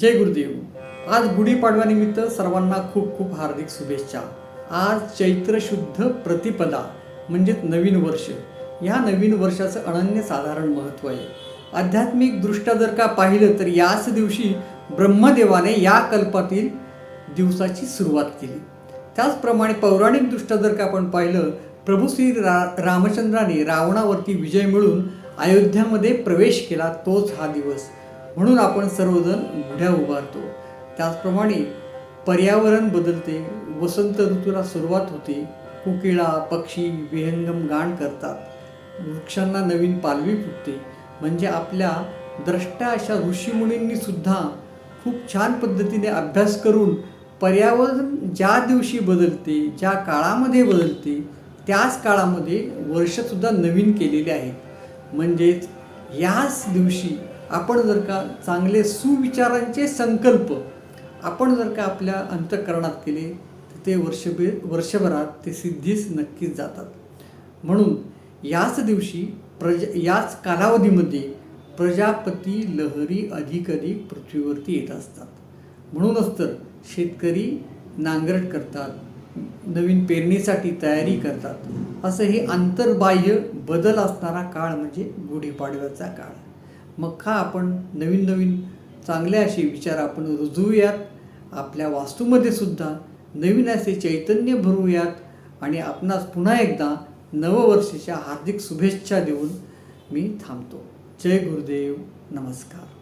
जय गुरुदेव. आज गुढीपाडव्यानिमित्त सर्वांना खूप खूप हार्दिक शुभेच्छा. आज चैत्र शुद्ध प्रतिपदा म्हणजेच नवीन वर्ष. ह्या नवीन वर्षाचं अनन्य साधारण महत्त्व आहे. आध्यात्मिक दृष्ट्या जर का पाहिलं तर याच दिवशी ब्रह्मदेवाने या कल्पातील दिवसाची सुरुवात केली. त्याचप्रमाणे पौराणिकदृष्ट्या जर का आपण पाहिलं प्रभू श्री रा रामचंद्राने रावणावरती विजय मिळून अयोध्यामध्ये प्रवेश केला तोच हा दिवस. म्हणून आपण सर्वजण गुढ्या उभारतो त्याचप्रमाणे पर्यावरण बदलते. वसंत ऋतूला सुरुवात होते. कुकिळा पक्षी विहंगम गाण करतात. वृक्षांना नवीन पालवी फुटते. म्हणजे आपल्या द्रष्ट्या अशा ऋषीमुनींनी सुद्धा खूप छान पद्धतीने अभ्यास करून पर्यावरण ज्या दिवशी बदलते ज्या काळामध्ये बदलते त्याच काळामध्ये वर्षसुद्धा नवीन केलेले आहेत. म्हणजेच याच दिवशी आपण जर का चांगले सुविचारांचे संकल्प आपण जर का आपल्या अंतःकरणात केले तर ते वर्षभे वर्षभरात ते सिद्धीस नक्कीच जातात. म्हणून याच दिवशी प्रज याच कालावधीमध्ये प्रजापती लहरी अधिक अधिक पृथ्वीवरती येत असतात. म्हणूनच तर शेतकरी नांगरट करतात नवीन पेरणीसाठी तयारी करतात. असं हे आंतरबाह्य बदल असणारा काळ म्हणजे गुढीपाडव्याचा काळ. मग का आपण नवीन नवीन चांगले असे विचार आपण रुजवूयात? आपल्या वास्तूमध्ये सुद्धा नवीन असे चैतन्य भरूयात? आणि आपणास पुन्हा एकदा नववर्षाच्या हार्दिक शुभेच्छा देऊन मी थांबतो. जय गुरुदेव. नमस्कार.